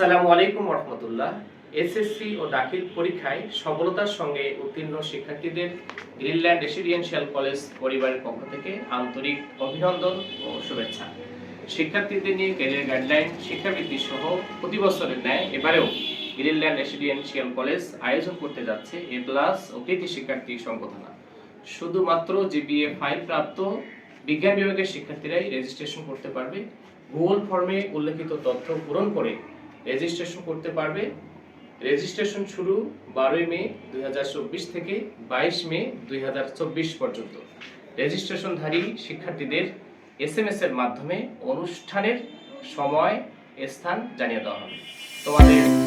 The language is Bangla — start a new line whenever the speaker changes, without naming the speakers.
আসসালামু আলাইকুম রহমতুল্লাহ এসএসসি ও দাখিল পরীক্ষায় সফলতার সঙ্গে উত্তীর্ণ শিক্ষার্থীদের গ্রিনল্যান্ড রেসিডেন্সিয়াল কলেজ পরিবারের পক্ষ থেকে আন্তরিক অভিনন্দন ও শুভেচ্ছা। শিক্ষার্থীদের নিয়ে ক্যারিয়ার গাইডলাইন, শিক্ষাবৃত্তি সহ প্রতি বছরের ন্যায় এবারেও গ্রিনল্যান্ড রেসিডেন্সিয়াল কলেজ আয়োজন করতে যাচ্ছে এ প্লাস ও কৃতি শিক্ষার্থী সংগঠনা। শুধুমাত্র জিপিএ ফাইভ প্রাপ্ত বিজ্ঞান বিভাগের শিক্ষার্থীরাই রেজিস্ট্রেশন করতে পারবে। গুগল ফর্মে উল্লেখিত তথ্য পূরণ করে রেজিস্ট্রেশন করতে পারবে। রেজিস্ট্রেশন শুরু বারোই মে দুই হাজার চব্বিশ থেকে বাইশ মে দুই হাজার চব্বিশ পর্যন্ত। রেজিস্ট্রেশনধারী শিক্ষার্থীদের এস এম এর মাধ্যমে অনুষ্ঠানের সময়, স্থান জানিয়ে দেওয়া হবে। তোমাদের